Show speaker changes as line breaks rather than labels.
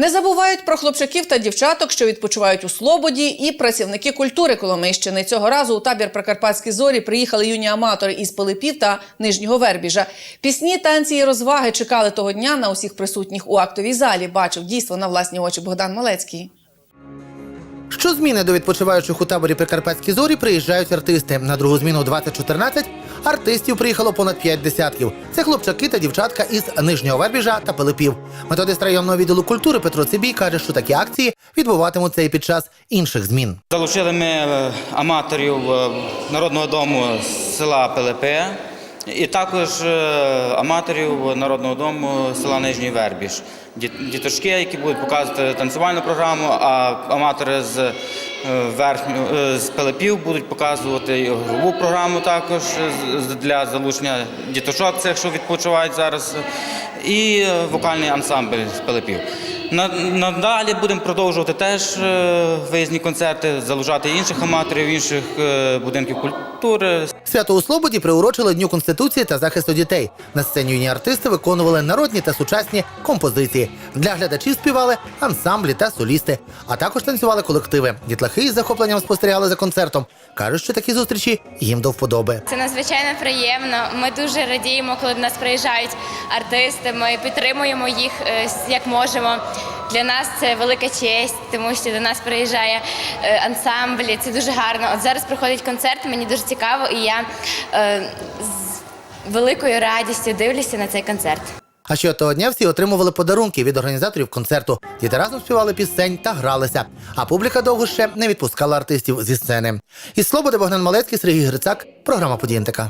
Не забувають про хлопчаків та дівчаток, що відпочивають у Слободі, і працівники культури Коломийщини. Цього разу у табір Прикарпатські зорі приїхали юні аматори із Пилипів та Нижнього Вербіжа. Пісні, танці і розваги чекали того дня на усіх присутніх у актовій залі. Бачив дійство на власні очі Богдан Малецький.
Що зміни до відпочиваючих у таборі Прикарпатські зорі приїжджають артисти. На другу зміну 2014 артистів приїхало понад п'ять десятків. Це хлопчаки та дівчатка із Нижнього Вербіжа та Пилипів. Методист районного відділу культури Петро Цибій каже, що такі акції відбуватимуться і під час інших змін.
Залучили ми е, аматорів е, народного дому села Пилипи і також е, аматорів народного дому села Нижній Вербіж. Діточки, які будуть показувати танцювальну програму, а аматори з е, верхню е, з Пилипів будуть показувати ігрову програму також для залучення діточок, цих, що відпочивають зараз, і вокальний ансамбль з Пилипів. На- Надалі будемо продовжувати теж е, виїзні концерти, залучати інших аматорів, інших е, будинків культури.
Свято у Слободі приурочили Дню Конституції та захисту дітей. На сцені юні артисти виконували народні та сучасні композиції. Для глядачів співали ансамблі та солісти, а також танцювали колективи. Дітлахи із захопленням спостерігали за концертом. кажуть, що такі зустрічі їм до вподоби.
Це надзвичайно приємно. Ми дуже радіємо, коли до нас приїжджають артисти. Ми підтримуємо їх е, як можемо. Для нас це велика честь, тому що до нас приїжджає е, ансамбль. і Це дуже гарно. От зараз проходить концерт. Мені дуже цікаво, і я е, з великою радістю дивлюся на цей концерт.
А ще того дня всі отримували подарунки від організаторів концерту. Діти разом співали пісень та гралися. А публіка довго ще не відпускала артистів зі сцени. Із Слободи Богдан Малецький, Сергій Грицак, програма «Події НТК».